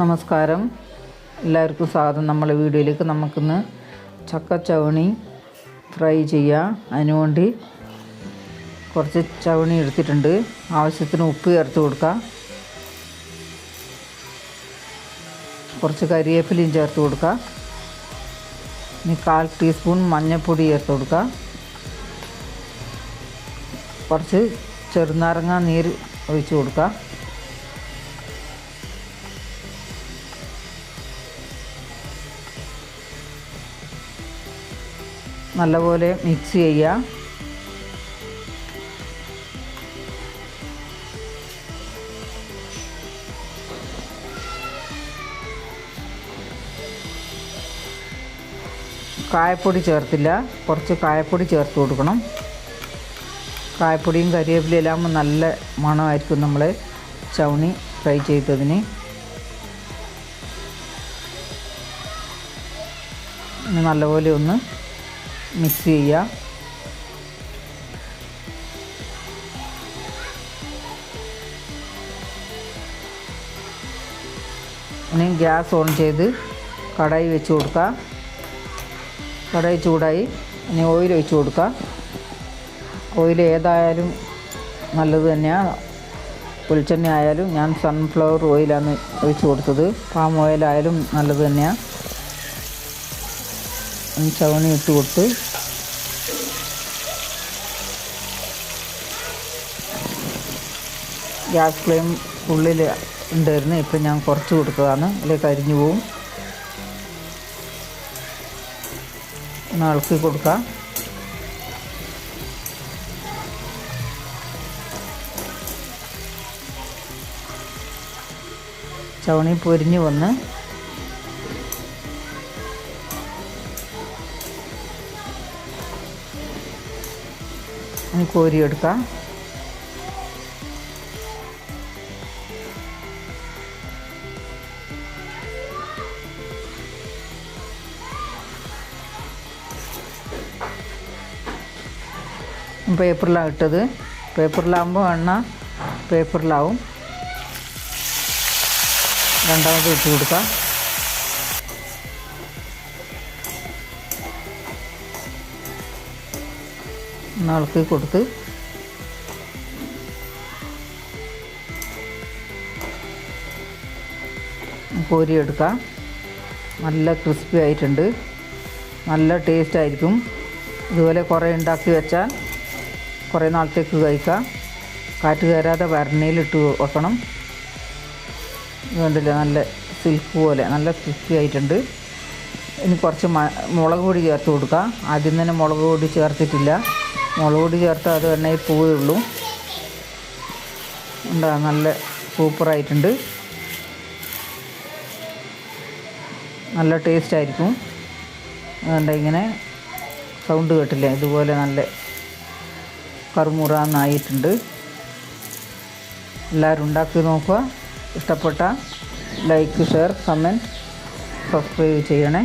നമസ്കാരം. എല്ലാവർക്കും സ്വാഗതം. നമ്മളെ വീഡിയോയിലേക്ക് നമുക്കിന്ന് ചക്ക ചവണി ഫ്രൈ ചെയ്യാം. അതിനുവേണ്ടി കുറച്ച് ചവണി എടുത്തിട്ടുണ്ട്. ആവശ്യത്തിന് ഉപ്പ് ചേർത്ത് കൊടുക്കാം. കുറച്ച് കരിവേപ്പിലയും ചേർത്ത് കൊടുക്കാം. ഇനി കാൽ ടീസ്പൂൺ മഞ്ഞൾപ്പൊടി ചേർത്ത് കൊടുക്കാം. കുറച്ച് ചെറുനാരങ്ങ നീര് ഒഴിച്ച് കൊടുക്കാം. നല്ലപോലെ മിക്സ് ചെയ്യുക കായപ്പൊടി ചേർത്തില്ല. കുറച്ച് കായപ്പൊടി ചേർത്ത് കൊടുക്കണം. കായപ്പൊടിയും കരിവേപ്പിലയും എല്ലാം നല്ല മണമായിരിക്കും നമ്മൾ ചവണി ഫ്രൈ ചെയ്തതിന്. നല്ലപോലെ ഒന്ന് മിക്സ് ചെയ്യുക. ഇനി ഗ്യാസ് ഓൺ ചെയ്ത് കടായി വെച്ച് കൊടുക്കുക. കടായി ചൂടായി. ഇനി ഓയിൽ ഒഴിച്ച് കൊടുക്കുക. ഓയിൽ ഏതായാലും നല്ലത് തന്നെയാണ് വെളിച്ചെണ്ണ ആയാലും ഞാൻ സൺഫ്ലവർ ഓയിലാണ് ഒഴിച്ച് കൊടുത്തത്. പാം ഓയിലായാലും നല്ലത് തന്നെയാണ് ചവണി ഇട്ട് കൊടുത്ത് ഗ്യാസ് ഫ്ലെയിം ഉള്ളിൽ ഉണ്ടായിരുന്നു. ഇപ്പം ഞാൻ കുറച്ച് കൊടുത്തതാണ്. അല്ലെങ്കിൽ കരിഞ്ഞു പോവും. ഒന്ന് ഇളക്കി കൊടുക്കാം. ചവണി പൊരിഞ്ഞ് വന്ന് ഇനി കോരിയെടുക്കാം പേപ്പറിലാണ് ഇട്ടത്. പേപ്പറിലാകുമ്പോൾ എണ്ണ പേപ്പറിലാവും രണ്ടാമത് ഇട്ട് കൊടുക്കാം. ഇളക്കി കൊടുത്ത് കോരിയെടുക്കാം. നല്ല ക്രിസ്പി ആയിട്ടുണ്ട്. നല്ല ടേസ്റ്റ് ആയിരിക്കും. ഇതുപോലെ കുറേ ഉണ്ടാക്കി വെച്ചാൽ കുറേ നാളത്തേക്ക് കഴിക്കാം. കാറ്റ് കയറാതെ വരണയിലിട്ട് വെക്കണം. വേണ്ടില്ല നല്ല സിൽക്ക് പോലെ നല്ല ക്രിസ്പി ആയിട്ടുണ്ട്. ഇനി കുറച്ച് മുളക് പൊടി ചേർത്ത് കൊടുക്കാം. ആദ്യം തന്നെ മുളക് പൊടി ചേർത്തിട്ടില്ല. മുളക് പൊടി ചേർത്ത് അത് പൂവേ ഉള്ളൂ. ഉണ്ടാ നല്ല സൂപ്പറായിട്ടുണ്ട്. നല്ല ടേസ്റ്റ് ആയിരിക്കും. അതുകൊണ്ട് ഇങ്ങനെ സൗണ്ട് കേട്ടില്ലേ? ഇതുപോലെ നല്ല കറുമുറാന്നായിട്ടുണ്ട്. എല്ലാവരും ഉണ്ടാക്കി നോക്കുക. ഇഷ്ടപ്പെട്ട ലൈക്ക് ഷെയർ കമന്റ് സബ്സ്ക്രൈബ് ചെയ്യണേ.